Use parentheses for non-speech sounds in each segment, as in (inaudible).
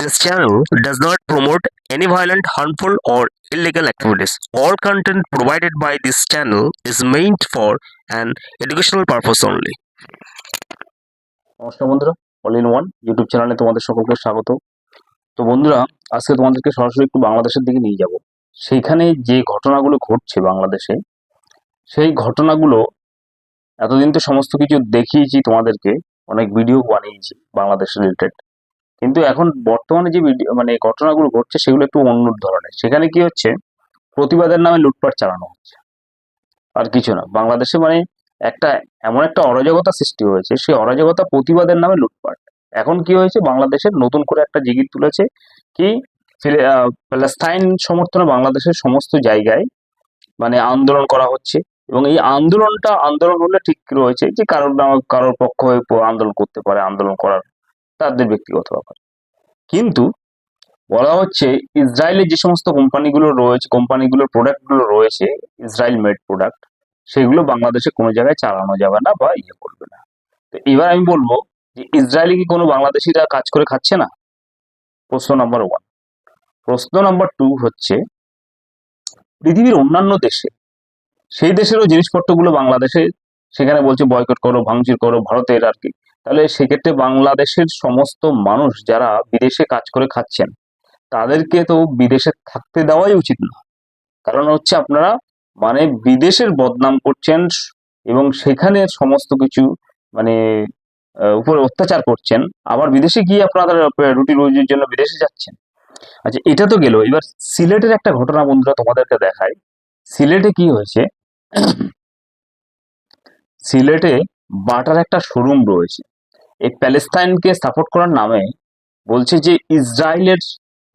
This channel does not promote any violent, harmful, or illegal activities. All content provided by this channel is meant for an educational purpose only. নমস্কার বন্ধুরা all in one YouTube চ্যানেলে তোমাদের সকলকে স্বাগত তো বন্ধুরা আজকে তোমাদেরকে সরাসরি একটু বাংলাদেশের দিকে নিয়ে যাব সেইখানে যে ঘটনাগুলো ঘটছে বাংলাদেশে সেই ঘটনাগুলো এতদিন তো সমস্ত কিছু দেখিয়েছি তোমাদেরকে অনেক ভিডিও বানিয়েছি বাংলাদেশ রিলেটেড কিন্তু এখন বর্তমানে যে মানে ঘটনাগুলো ঘটছে সেগুলো একটু অন্য ধরনের। সেখানে কি হচ্ছে? প্রতিবাদের নামে লুটপাট চালানো হচ্ছে। আর কিছু না। বাংলাদেশে মানে একটা, এমন একটা অরাজকতা সৃষ্টি হয়েছে, সেই অরাজকতা প্রতিবাদের নামে লুটপাট। এখন কি হয়েছে? বাংলাদেশের নতুন করে একটা জিগির তুলেছে কি? প্যালেস্তাইন সমর্থনে বাংলাদেশের সমস্ত জায়গায় মানে আন্দোলন করা হচ্ছে। এবং এই আন্দোলনটা, আন্দোলন হলে ঠিক রয়েছে যে কারোর কারোর পক্ষ হয়ে আন্দোলন করতে পারে। আন্দোলন করার তাদের ব্যক্তিগত ব্যাপার। কিন্তু বলা হচ্ছে ইসরায়েলের যে সমস্ত কোম্পানিগুলো রয়েছে, কোম্পানিগুলোর প্রোডাক্টগুলো রয়েছে, ইসরায়েল মেড প্রোডাক্ট সেগুলো বাংলাদেশে কোনো জায়গায় চালানো যাবে না বা ইয়ে করবে না। তো এবার আমি বলব যে ইসরায়েলে কি কোনো বাংলাদেশিরা কাজ করে খাচ্ছে না? প্রশ্ন নাম্বার ওয়ান প্রশ্ন নাম্বার টু হচ্ছে, পৃথিবীর অন্যান্য দেশে, সেই দেশেরও জিনিসপত্রগুলো বাংলাদেশে, সেখানে বলছে বয়কট করো, ভাঙচুর করো, ভারতের আর কি। তাহলে সেক্ষেত্রে বাংলাদেশের সমস্ত মানুষ যারা বিদেশে কাজ করে খাচ্ছেন, তাদেরকে তো বিদেশে থাকতে দেওয়াই উচিত না। কারণ হচ্ছে আপনারা মানে বিদেশের বদনাম করছেন এবং সেখানে সমস্ত কিছু মানে উপরে অত্যাচার করছেন, আবার বিদেশে গিয়ে আপনারা রুটি রুজির জন্য বিদেশে যাচ্ছেন। আচ্ছা এটা তো গেল। এবার সিলেটের একটা ঘটনা বন্ধুরা তোমাদেরকে দেখায় সিলেটে কি হয়েছে? সিলেটে বাটার একটা শোরুম রয়েছে। এই প্যালেস্তাইনকে সাপোর্ট করার নামে বলছে যে ইসরায়েলের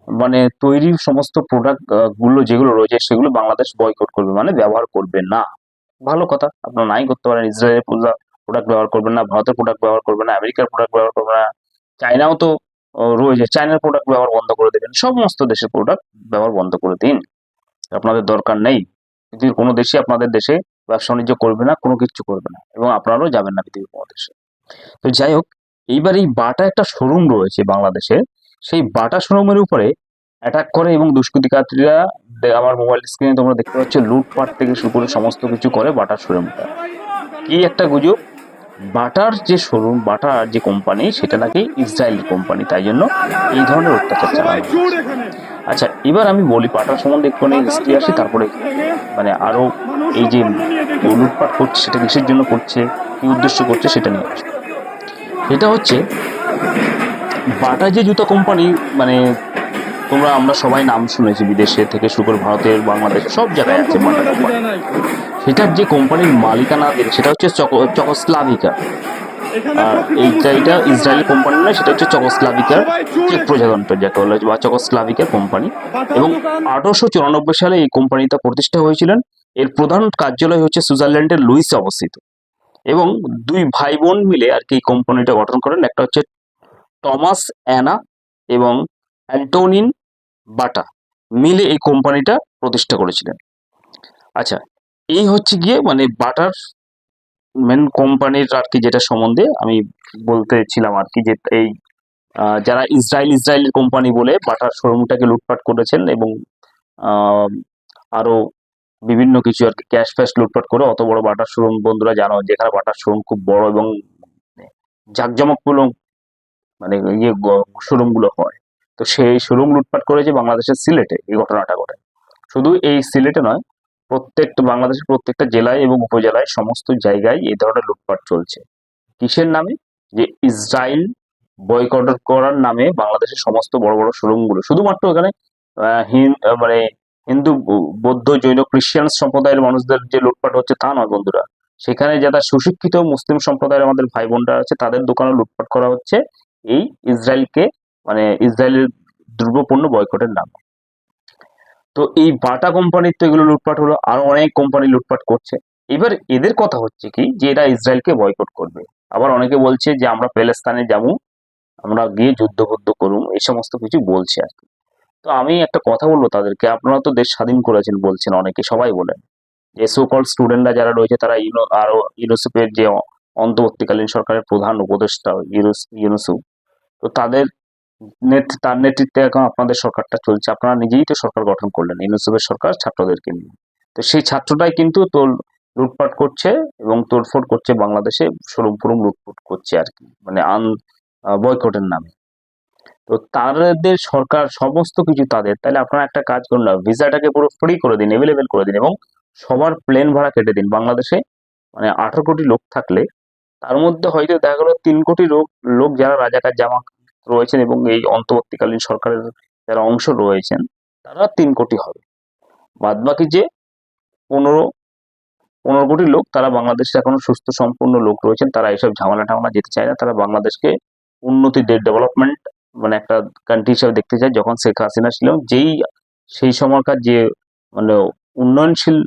মানে তৈরি সমস্ত প্রোডাক্টগুলো যেগুলো রয়েছে সেগুলো বাংলাদেশ বয়কট করবে। মানে ব্যবহার করবে না। ভালো কথা। আপনারা নাই করতে পারেন। ইসরায়েলের প্রোডাক্ট ব্যবহার করবেন না, ভারতের প্রোডাক্ট ব্যবহার করবেন না, আমেরিকার প্রোডাক্ট ব্যবহার করবেন না, চায়নাও তো রয়েছে। চায়নার প্রোডাক্ট ব্যবহার বন্ধ করে দেবেন। সমস্ত দেশের প্রোডাক্ট ব্যবহার বন্ধ করে দিন। আপনাদের দরকার নেই। পৃথিবীর কোনো দেশে আপনাদের দেশে ব্যবসা বাণিজ্য করবে না, কোনো কিছু করবে না। এবং আপনারাও যাবেন না পৃথিবীর কোনো দেশে। তো যাই হোক এইবার এই বাটা একটা শোরুম রয়েছে বাংলাদেশে সেই বাটা শোরুমের উপরে অ্যাটাক করে এবং দুষ্কৃতিকারীরা আমার মোবাইল স্ক্রিনে তোমরা দেখতে পাচ্ছ, লুটপাট থেকে শুরু করে সমস্ত কিছু করে বাটার শোরুমটা কি একটা গুজব বাটার যে শোরুম বাটার যে কোম্পানি সেটা নাকি ইসরায়েল কোম্পানি তাই জন্য এই ধরনের অত্যাচার চালানো। আচ্ছা এবার আমি বলি বাটার সম্বন্ধে একটু হিস্ট্রি আসি, তারপরে মানে আরও এই যে লুটপাট করছে, সেটা কিসের জন্য করছে, কি উদ্দেশ্য করছে, সেটা নিয়ে আসব। এটা হচ্ছে বাটা যে জুতো কোম্পানি মানে তোমরা আমরা সবাই নাম শুনেছি বিদেশে থেকে শুরু করে ভারতের বাংলাদেশে সব জায়গায় আছে বাটা কোম্পানি সেটার যে কোম্পানির মালিকানা সেটা হচ্ছে চকো- চকোস্লাভিকা। আর এইটা এটা ইসরায়েল কোম্পানি নয় সেটা হচ্ছে চকোস্লাভিকার চেক প্রজাতন্ত্র যাকে বলা বা চকোস্লাভিকার কোম্পানি এবং আঠারোশো চুরানব্বই সালে এই কোম্পানিটা প্রতিষ্ঠা হয়েছিলেন। এর প্রধান কার্যালয় হচ্ছে সুইজারল্যান্ডের লুইসে অবস্থিত। এবং দুই ভাই বোন মিলে আর কি কোম্পানিটা গঠন করেন। একটা হচ্ছে টমাস অ্যানা এবং অ্যান্টোনিন বাটা মিলে এই কোম্পানিটা প্রতিষ্ঠা করেছিলেন। আচ্ছা এই হচ্ছে গিয়ে মানে বাটার মেন কোম্পানির আর কি যেটা সম্বন্ধে আমি বলতেছিলাম আর কি যে এই যারা ইসরায়েল ইসরায়েলের কোম্পানি বলে বাটার শোরুমটাকে লুটপাট করেছেন এবং আহ, আরও বিভিন্ন কিছু আর কি। ক্যাশ ফ্যাশ লুটপাট করে অত বড় বাটার শোরুম বন্ধুরা জানো যেখানে বাটার শোরুম খুব বড় এবং জাঁকজমকগুলো মানে ইয়ে শোরুমগুলো হয়। তো সেই শোরুম লুটপাট করেছে বাংলাদেশের সিলেটে এই ঘটনাটা ঘটে। শুধু এই সিলেটে নয় প্রত্যেকটা বাংলাদেশের প্রত্যেকটা জেলায় এবং উপজেলায় সমস্ত জায়গায় এই ধরনের লুটপাট চলছে। কিসের নামে? যে ইসরায়েল বয়কট করার নামে বাংলাদেশের সমস্ত বড় বড় শোরুমগুলো। শুধুমাত্র এখানে আহ, হিন- মানে হিন্দু বৌদ্ধ, জৈন, খ্রিস্টান সম্প্রদায়ের মানুষদের যে লুটপাট হচ্ছে তা নয় বন্ধুরা। সেখানে যারা সুশিক্ষিত মুসলিম সম্প্রদায়ের আমাদের ভাই বোনরা আছে, তাদের দোকানে লুটপাট করা হচ্ছে এই ইসরায়েলকে মানে ইসরায়েলের দ্রব্যপণ্য বয়কটের নামে। তো এই বাটা কোম্পানির তো এগুলো লুটপাট হলো, আরও অনেক কোম্পানি লুটপাট করছে। এবার এদের কথা হচ্ছে কি, যে এরা ইসরায়েলকে বয়কট করবে। আবার অনেকে বলছে যে, আমরা প্যালেস্তানে যাব, আমরা গিয়ে যুদ্ধ বুদ্ধ করুম, এই সমস্ত কিছু বলছে আর কি। তো আমি একটা কথা বলব তাদেরকে। আপনারা তো দেশ স্বাধীন করেছেন বলছেন, অনেকে সবাই বলেন। যে সোকল স্টুডেন্টরা যারা রয়েছে, তারা ইউনো, আরও ইউনিসেফের যে অন্তর্বর্তীকালীন সরকারের প্রধান উপদেষ্টা ইউনুস তো তাদের তার নেতৃত্বে এখন আপনাদের সরকারটা চলছে। আপনারা নিজেই তো সরকার গঠন করলেন, ইউনুসেফের সরকার ছাত্রদেরকে নিয়ে। তো সেই ছাত্রটাই কিন্তু তোর লুটপাট করছে এবং তোড়ফোড় করছে বাংলাদেশে সরুম ফুরুম লুটপাট করছে আর কি। মানে আন বয়কটের নামে। তো তাদের সরকার সমস্ত কিছু তাদের। তাহলে আপনারা একটা কাজ করুন না, ভিসাটাকে পুরো ফ্রি করে দিন অ্যাভেলেবেল করে দিন এবং সবার প্লেন ভাড়া কেটে দিন। বাংলাদেশে মানে আঠারো কোটি লোক থাকলে তার মধ্যে হয়তো দেখা গেলো তিন কোটি লোক লোক যারা রাজাকার জামা রয়েছেন এবং এই অন্তর্বর্তীকালীন সরকারের যারা অংশ রয়েছেন, তারা তিন কোটি হবে। বাদ বাকি যে পনেরো পনেরো কোটি লোক তারা বাংলাদেশে এখনও সুস্থ সম্পূর্ণ লোক রয়েছেন, তারা এইসব ঝামেলা টামেলা যেতে চায় না। তারা বাংলাদেশকে উন্নতি ডেভেলপমেন্ট মানে একটা কান্ট্রি হিসাবে দেখতে চায় যখন শেখ হাসিনা ছিল, যেই, সেই সময়কার যে মানে উন্নয়নশীল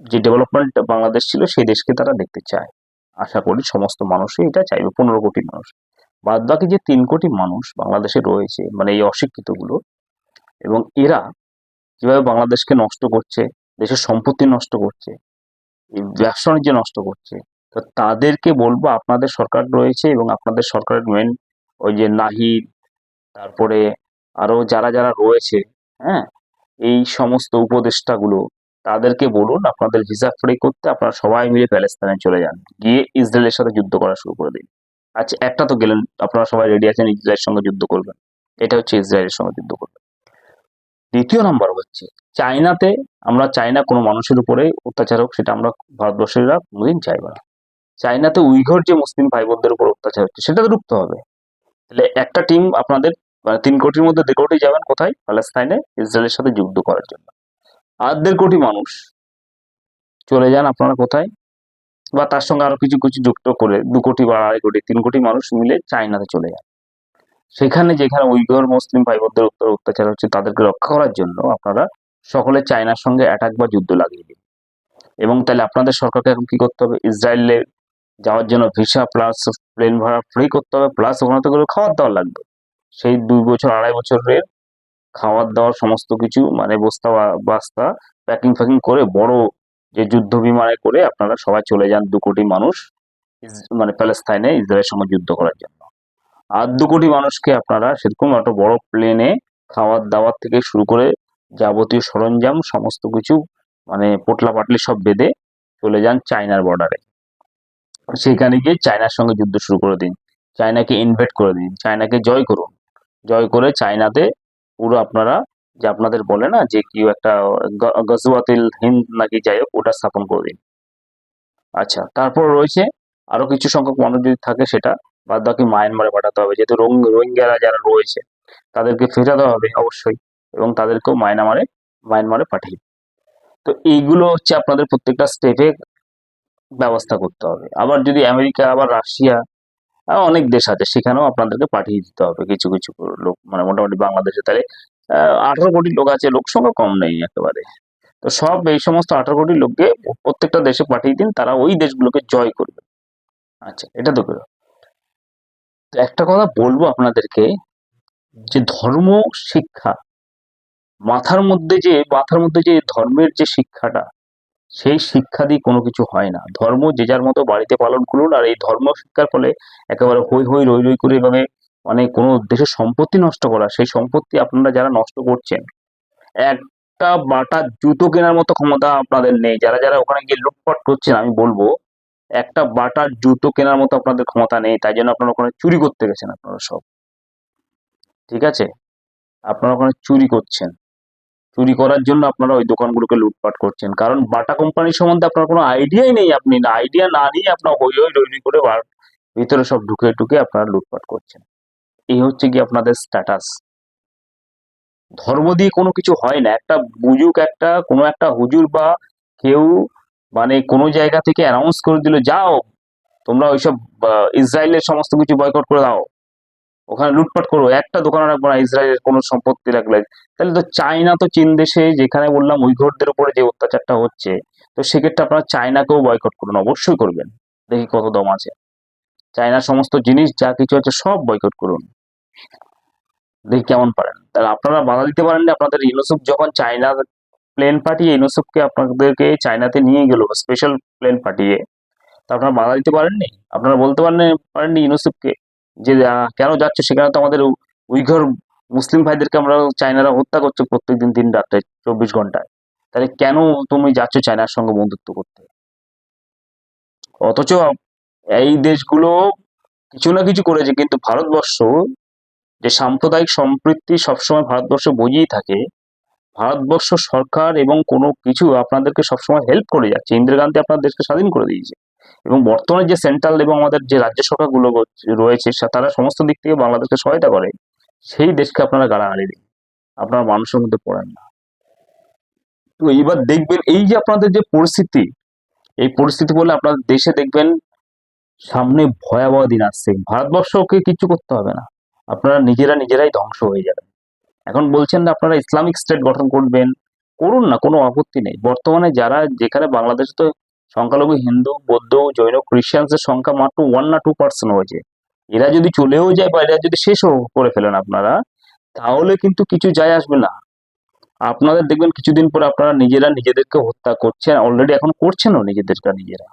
যে ডেভেলপমেন্ট বাংলাদেশ ছিল, সেই দেশকে তারা দেখতে চায়। আশা করি সমস্ত মানুষই এটা চাইবে, পনেরো কোটি মানুষ। বাদ বাকি যে তিন কোটি মানুষ বাংলাদেশে রয়েছে মানে এই অশিক্ষিতগুলো, এবং এরা যেভাবে বাংলাদেশকে নষ্ট করছে, দেশের সম্পত্তি নষ্ট করছে ব্যবসা বাণিজ্য নষ্ট করছে, তো তাদেরকে বলব আপনাদের সরকার রয়েছে এবং আপনাদের সরকারের মেন ওই যে নাহিদ, তারপরে আরও যারা যারা রয়েছে হ্যাঁ এই সমস্ত উপদেষ্টাগুলো, তাদেরকে বলুন আপনাদের ভিসা ফ্রি করতে আপনারা সবাই মিলে প্যালেস্তানে চলে যান। গিয়ে ইসরায়েলের সাথে যুদ্ধ করা শুরু করে দিন। আচ্ছা একটা তো গেলেন, আপনারা সবাই রেডি আছেন ইসরায়েলের সঙ্গে যুদ্ধ করবেন। এটা হচ্ছে ইসরায়েলের সঙ্গে যুদ্ধ করবেন। দ্বিতীয় নম্বর হচ্ছে, চায়নাতে আমরা, চায়না কোনো মানুষের উপরে অত্যাচার হোক, সেটা আমরা ভারতবর্ষীরা কোনোদিন চাইব না। চায়নাতে উইঘর যে মুসলিম ভাই বোনদের উপর অত্যাচার হচ্ছে, সেটা তো রুখতে হবে। তাহলে একটা টিম আপনাদের তিন কোটির মধ্যে দেড় কোটি যাবেন কোথায়? প্যালেস্তাইনে ইসরায়েলের সাথে যুদ্ধ করার জন্য। আর দেড় কোটি মানুষ চলে যান আপনারা কোথায়? বা তার সঙ্গে আরও কিছু কিছু যুক্ত করে দু কোটি বা আড়াই কোটি, তিন কোটি মানুষ মিলে চায়নাতে চলে যান। সেখানে যেখানে উইঘর, মুসলিম ভাই বোনদের উপর অত্যাচার হচ্ছে, তাদেরকে রক্ষা করার জন্য আপনারা সকলে চায়নার সঙ্গে অ্যাটাক বা যুদ্ধ লাগিয়ে দিন। এবং তাহলে আপনাদের সরকারকে এখন কি করতে হবে? ইসরায়েলে যাওয়ার জন্য ভিসা প্লাস প্লেন ভাড়া ফ্রি করতে হবে প্লাস ওখানে তো খাবার দাবার লাগবে। সেই দুই বছর, আড়াই বছরের খাওয়ার দাওয়ার সমস্ত কিছু মানে বস্তা বাস্তা প্যাকিং ফ্যাকিং করে বড় যে যুদ্ধ বিমানে করে আপনারা সবাই চলে যান দু কোটি মানুষ মানে প্যালেস্তাইনে ইসরায়েলের সঙ্গে যুদ্ধ করার জন্য। আর দু কোটি মানুষকে আপনারা সেরকম একটা বড় প্লেনে খাওয়ার দাওয়ার থেকে শুরু করে যাবতীয় সরঞ্জাম, সমস্ত কিছু মানে পোটলা পাটলি সব বেঁধে চলে যান চায়নার বর্ডারে সেখানে গিয়ে চায়নার সঙ্গে যুদ্ধ শুরু করে দিন। চায়নাকে ইনভেট করে দিন। চায়নাকে জয় করুন। জয় করে চায়নাতে পুরো আপনারা যে আপনাদের বলে না যে কি একটা গজওয়াতিল হিন্দ নাকি যাই হোক, ওটা স্থাপন করে দিন। আচ্ছা তারপর রয়েছে আরও কিছু সংখ্যক মানুষ যদি থাকে সেটা বাদ বাকি মায়ানমারে পাঠাতে হবে। যেহেতু রোহিঙ্গা রোহিঙ্গারা যারা রয়েছে, তাদেরকে ফেরাতে হবে অবশ্যই এবং তাদেরকেও মায়ানমারে মায়ানমারে পাঠিয়ে। তো এইগুলো হচ্ছে আপনাদের প্রত্যেকটা স্টেপে ব্যবস্থা করতে হবে। আবার যদি আমেরিকা, আবার রাশিয়া অনেক দেশ আছে, সেখানেও আপনাদেরকে পাঠিয়ে দিতে হবে কিছু কিছু লোক। মানে মোটামুটি বাংলাদেশে তাহলে আঠারো কোটি লোক আছে, লোক সংখ্যা কম নেই একেবারে। তো সব এই সমস্ত আঠারো কোটি লোককে প্রত্যেকটা দেশে পাঠিয়ে দিন, তারা ওই দেশগুলোকে জয় করবে। আচ্ছা এটা তো তো একটা কথা বলব আপনাদেরকে, যে ধর্ম শিক্ষা, মাথার মধ্যে যে, মাথার মধ্যে যে ধর্মের যে শিক্ষাটা সেই শিক্ষা দিয়ে কোনো কিছু হয় না। ধর্ম যে যার মতো বাড়িতে পালন করুন আর এই ধর্ম শিক্ষার ফলে একেবারে হই হই রই রই করে এভাবে মানে কোনো দেশের সম্পত্তি নষ্ট করা, সেই সম্পত্তি আপনারা যারা নষ্ট করছেন, একটা বাটা জুতো কেনার মতো ক্ষমতা আপনাদের নেই। যারা যারা ওখানে গিয়ে লুটপাট করছেন, আমি বলব, একটা বাটার জুতো কেনার মতো আপনাদের ক্ষমতা নেই, তাই জন্য আপনারা ওখানে চুরি করতে গেছেন আপনারা সব। ঠিক আছে? আপনারা ওখানে চুরি করছেন। চুরি করার জন্য আপনারা ওই দোকানগুলোকে লুটপাট করছেন। কারণ বাটা কোম্পানির সম্বন্ধে আপনার কোনো আইডিয়াই নেই। আপনি না, আইডিয়া না নিয়ে আপনার হই হই রই রই করে ভিতরে সব ঢুকে ঢুকে আপনারা লুটপাট করছেন। এই হচ্ছে কি আপনাদের স্ট্যাটাস ধর্ম দিয়ে কোনো কিছু হয় না। একটা বুজুক, একটা কোনো একটা হুজুর বা কেউ মানে কোনো জায়গা থেকে অ্যানাউন্স করে দিল, যাও, তোমরা ওইসব ইসরায়েলের সমস্ত কিছু বয়কট করে দাও। ওখানে লুটপাট করব। একটা দোকান রাখব না, ইসরায়েলের কোনো সম্পত্তি রাখলে। তাহলে তো চায়না তো চীন দেশে যেখানে বললাম উইঘরদের উপরে যে অত্যাচারটা হচ্ছে, তো সেক্ষেত্রে আপনারা চায়নাকেও বয়কট করুন, অবশ্যই করবেন। দেখি কত দম আছে। চায়নার সমস্ত জিনিস, যা কিছু আছে সব বয়কট করুন। দেখি কেমন পারেন। তাহলে আপনারা বাধা দিতে পারেন না, আপনাদের ইউনুসুফ যখন চায়না প্লেন পাঠিয়ে, ইউনুসুফকে আপনাদেরকে চায়নাতে নিয়ে গেল স্পেশাল প্লেন পাঠিয়ে, তা আপনারা বাধা দিতে পারেননি? আপনারা বলতে পারেন পারেননি ইউনুসুফকে? যে কেন যাচ্ছে সেখানে তো আমাদের উইঘর মুসলিম ভাইদেরকে আমরা চায়নারা হত্যা করছে প্রত্যেকদিন দিন রাত্রে চব্বিশ ঘন্টায়। তাহলে কেন তুমি যাচ্ছ চায়নার সঙ্গে বন্ধুত্ব করতে? অথচ এই দেশগুলো কিছু না কিছু করেছে, কিন্তু ভারতবর্ষ যে সাম্প্রদায়িক সম্পৃক্তি সবসময় ভারতবর্ষ বজিয়েই থাকে, ভারতবর্ষ সরকার এবং কোনো কিছু আপনাদেরকে সবসময় হেল্প করে যাচ্ছে। ইন্দিরা গান্ধী আপনার দেশকে স্বাধীন করে দিয়েছে। এবং বর্তমানে যে সেন্ট্রাল এবং আমাদের যে রাজ্য সরকারগুলো রয়েছে তারা সমস্ত দিক থেকে বাংলাদেশকে সহায়তা করে, সেই দেশকে আপনারা গাড়াগাড়ি দিন। আপনার মানুষের মধ্যে পড়েন না। তো এইবার দেখবেন, এই যে আপনাদের যে পরিস্থিতি, এই পরিস্থিতি বলে আপনাদের দেশে দেখবেন, সামনে ভয়াবহ দিন আসছে। ভারতবর্ষকে কিছু করতে হবে না। আপনারা নিজেরা নিজেরাই ধ্বংস হয়ে যাবেন। এখন বলছেন না আপনারা ইসলামিক স্টেট গঠন করবেন, করুন না, কোনো আপত্তি নেই। বর্তমানে যারা, যেখানে বাংলাদেশে তো সংখ্যালঘু, হিন্দু, বৌদ্ধ, জৈন, খ্রিস্টানদের সংখ্যা মাত্র ওয়ান না টু পার্সেন্ট হয়েছে। এরা যদি চলেও যায় বা এরা যদি শেষও করে ফেলেন আপনারা, তাহলে কিন্তু কিছু যায় আসবে না। আপনাদের দেখবেন কিছুদিন পরে আপনারা নিজেরা নিজেদেরকে হত্যা করছেন অলরেডি এখন করছেনও নিজেদেরকে নিজেরা।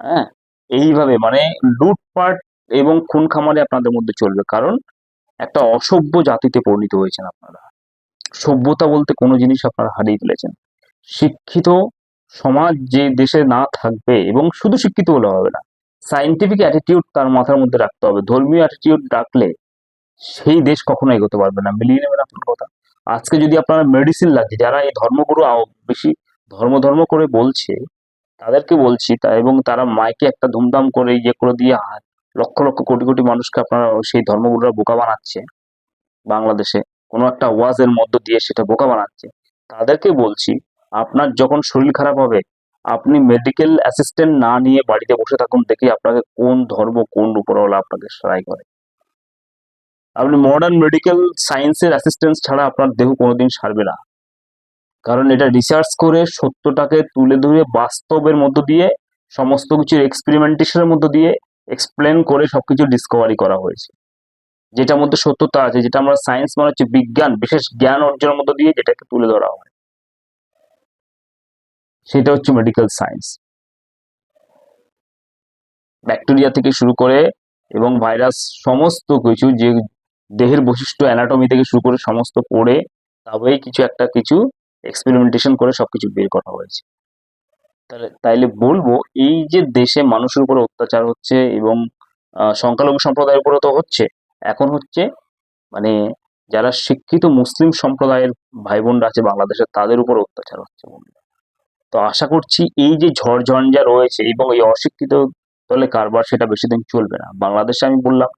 হ্যাঁ এইভাবে মানে লুটপাট এবং খুন খামারে আপনাদের মধ্যে চলবে, কারণ একটা অসভ্য জাতিতে পরিণত হয়েছেন আপনারা। সভ্যতা বলতে কোনো জিনিস আপনারা হারিয়ে ফেলেছেন। শিক্ষিত সমাজ যে দেশে না থাকবে এবং শুধু শিক্ষিত হলে হবে না সাইন্টিফিক অ্যাটিটিউড তার মাথার মধ্যে রাখতে হবে। ধর্মীয় অ্যাটিটিউড রাখলে সেই দেশ কখনো এগোতে পারবে না। মিলিয়ে নেবেন আপনার কথা। আজকে যদি আপনারা মেডিসিন লাগছে যারা এই ধর্মগুরু বেশি ধর্ম ধর্ম করে বলছে, তাদেরকে বলছি তা এবং তারা মাইকে একটা ধুমধাম করে ইয়ে করে দিয়ে লক্ষ লক্ষ কোটি কোটি মানুষকে আপনারা সেই ধর্মগুরুরা বোকা বানাচ্ছে বাংলাদেশে। কোনো একটা ওয়াজের মধ্য দিয়ে সেটা বোকা বানাচ্ছে। তাদেরকে বলছি আপনার যখন শরীর খারাপ হবে, আপনি মেডিকেল অ্যাসিস্ট্যান্ট না নিয়ে বাড়িতে বসে থাকুন, দেখি আপনাকে কোন ধর্ম, কোন উপরওয়ালা আপনাকে সারাই করে। আপনি মডার্ন মেডিকেল সায়েন্সের অ্যাসিস্ট্যান্স ছাড়া আপনার দেহ কোনোদিন সারবে না। কারণ এটা রিসার্চ করে সত্যটাকে তুলে ধরে বাস্তবের মধ্য দিয়ে, সমস্ত কিছুর এক্সপেরিমেন্টেশনের মধ্য দিয়ে এক্সপ্লেন করে সবকিছু ডিসকভারি করা হয়েছে। যেটার মধ্যে সত্যতা আছে, যেটা আমরা সায়েন্স মানে হচ্ছে বিজ্ঞান, বিশেষ জ্ঞান অর্জনের মধ্য দিয়ে যেটাকে তুলে ধরা হয়। সেটা হচ্ছে মেডিকেল সায়েন্স ব্যাকটেরিয়া থেকে শুরু করে এবং ভাইরাস সমস্ত কিছু যে দেহের বৈশিষ্ট্য অ্যানাটমি থেকে শুরু করে সমস্ত পড়ে তবেই কিছু একটা কিছু এক্সপেরিমেন্টেশন করে সবকিছু বের করা হয়েছে তাহলে, তাইলে বলব, এই যে দেশে মানুষের উপরে অত্যাচার হচ্ছে এবং সংখ্যালঘু সম্প্রদায়ের উপরে তো হচ্ছে, এখন হচ্ছে মানে যারা শিক্ষিত মুসলিম সম্প্রদায়ের ভাই বোনরা আছে বাংলাদেশে, তাদের উপর অত্যাচার হচ্ছে বন্ধুরা। তো আশা করছি এই যে ঝড় ঝঞ্ঝা রয়েছে এবং এই অশিক্ষিত দলে কারবার সেটা বেশি দিন চলবে না। বাংলাদেশে আমি বললাম,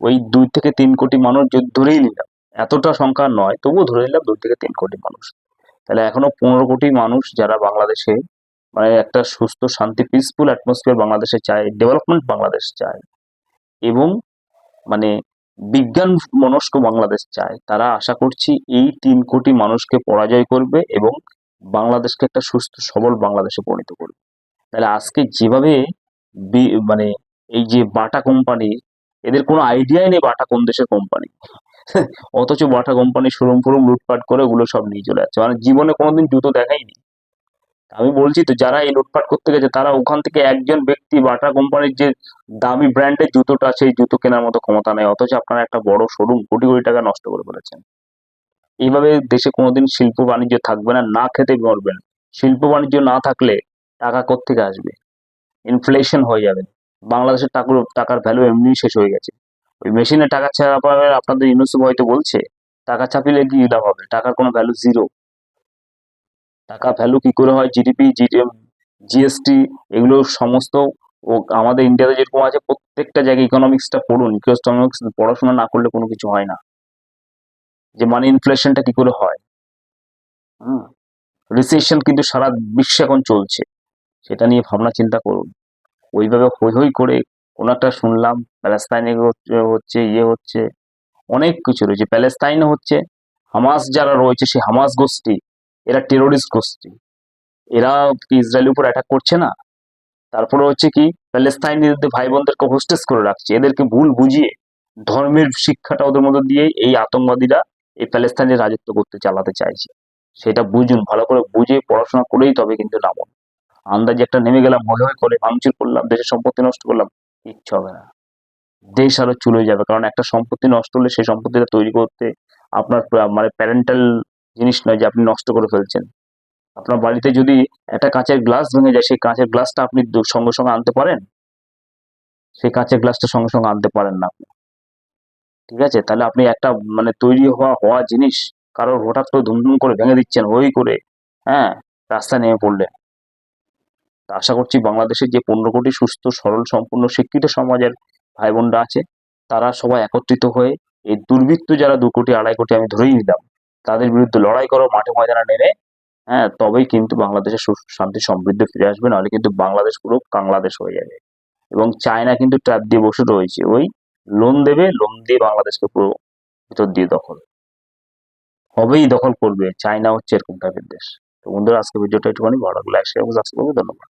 ওই দুই থেকে তিন কোটি মানুষ যদি ধরেই নিলাম, এতটা সংখ্যা নয়, তবুও ধরে নিলাম দুই থেকে তিন কোটি মানুষ। তাহলে এখনও পনেরো কোটি মানুষ যারা বাংলাদেশে মানে একটা সুস্থ, শান্তি পিসফুল অ্যাটমসফিয়ার বাংলাদেশে চায় ডেভেলপমেন্ট বাংলাদেশ চায় এবং মানে বিজ্ঞান মনস্ক বাংলাদেশ চায়, তারা আশা করছি এই তিন কোটি মানুষকে পরাজয় করবে এবং বাংলাদেশকে একটা সুস্থ, সবল বাংলাদেশে পরিণত করবে। তাহলে আজকে যেভাবে মানে এই যে বাটা কোম্পানি, এদের কোনো আইডিয়াই নেই বাটা কোন দেশের কোম্পানি। (laughs) অথচ বাটা কোম্পানি শোরুম ফোরুম লুটপাট করে ওগুলো সব নিয়ে চলে যাচ্ছে। মানে জীবনে কোনোদিন জুতো দেখাইনি আমি বলছি তো, যারা এই লুটপাট করতে গেছে, তারা ওখান থেকে একজন ব্যক্তি বাটা কোম্পানির যে দামি ব্র্যান্ডের জুতোটা, সেই জুতো কেনার মতো ক্ষমতা নেই অথচ আপনারা একটা বড় শোরুম কোটি কোটি টাকা নষ্ট করে ফেলেছেন। এইভাবে দেশে কোনোদিন শিল্প বাণিজ্য থাকবে না না খেতে মরবেন শিল্প বাণিজ্য না থাকলে টাকা কোত্থেকে আসবে? ইনফ্লেশন হয়ে যাবে। বাংলাদেশের টাকার টাকার ভ্যালু এমনি শেষ হয়ে গেছে। ওই মেশিনে টাকা ছাপাবে আপনাদের ইউনিসেফ হয়তো বলছে, টাকা ছাপিলে কি লাভ হবে? টাকার কোনো ভ্যালু জিরো টাকা ভ্যালু কি করে হয়? জিডিপি জিএসটি এগুলো সমস্ত ও আমাদের ইন্ডিয়াতে যেরকম আছে, প্রত্যেকটা জায়গায় ইকোনমিক্সটা পড়ুন। ইকোনমিক্স পড়াশোনা না করলে কোনো কিছু হয় না। যে মানি ইনফ্লেশনটা কি করে হয়? হুম। রিসেশন কিন্তু সারা বিশ্বে এখন চলছে। সেটা নিয়ে ভাবনা চিন্তা করুন। ওইভাবে হই হই করে কোনো একটা শুনলাম প্যালেস্তাইনে হচ্ছে- ইয়ে হচ্ছে অনেক কিছু রয়েছে। প্যালেস্তাইনে হচ্ছে হামাস যারা রয়েছে সেই হামাস গোষ্ঠী এরা টেরোরিস্ট গোষ্ঠী। এরা কি ইসরায়েলের উপর অ্যাটাক করছে না? তারপরে হচ্ছে কি প্যালেস্তাইনিদের ভাই বোনদেরকে হোস্টেস করে রাখছে। এদেরকে ভুল বুঝিয়ে ধর্মের শিক্ষাটা ওদের মধ্যে দিয়ে এই আতঙ্কবাদীরা এই প্যালেস্তাইনের রাজত্ব করতে চালাতে চাইছে। সেটা বুঝুন, ভালো করে বুঝে পড়াশোনা করেই তবে কিন্তু নামুন। আন্দাজে একটা নেমে গেলাম, ভয় ভয় করে ভাঙচুর করলাম, দেশের সম্পত্তি নষ্ট করলাম, কিচ্ছু হবে না। দেশ আরও চলে যাবে, কারণ একটা সম্পত্তি নষ্ট হলে সেই সম্পত্তিটা তৈরি করতে আপনার মানে প্যারেন্টাল জিনিস নয় যে আপনি নষ্ট করে ফেলছেন। আপনার বাড়িতে যদি একটা কাঁচের গ্লাস ভেঙে যায়, সেই কাঁচের গ্লাসটা আপনি সঙ্গে সঙ্গে আনতে পারেন? সেই কাঁচের গ্লাসটা সঙ্গে সঙ্গে আনতে পারেন না আপনি। ঠিক আছে? তাহলে আপনি একটা মানে তৈরি হওয়া হওয়া জিনিস কারোর হঠাৎ করে ধুমধুম করে ভেঙে দিচ্ছেন হই করে হ্যাঁ? রাস্তায় নেমে পড়লে। আশা করছি বাংলাদেশের যে পনেরো কোটি সুস্থ, সরল, সম্পূর্ণ, শিক্ষিত সমাজের ভাই বোনরা আছে, তারা সবাই একত্রিত হয়ে এই দুর্বৃত্ত যারা দু কোটি, আড়াই কোটি আমি ধরেই নিলাম, তাদের বিরুদ্ধে লড়াই করো, মাঠে ময়দানে নেমে হ্যাঁ? তবেই কিন্তু বাংলাদেশের শান্তি, সমৃদ্ধ ফিরে আসবে, নাহলে কিন্তু বাংলাদেশ পুরো বাংলাদেশ হয়ে যাবে। এবং চায়না কিন্তু ট্র্যাপ দিয়ে বসে রয়েছে। ওই লোন দেবে লোন দিয়ে বাংলাদেশকে পুরো ভিতর দিয়ে দখল। হবেই দখল করবে, চায়না হচ্ছে এরকম টাইপের দেশ। তো বন্ধুরা আজকে ভিডিওটা একটুখানি ভালো লাগলে শেয়ার এবং ধন্যবাদ।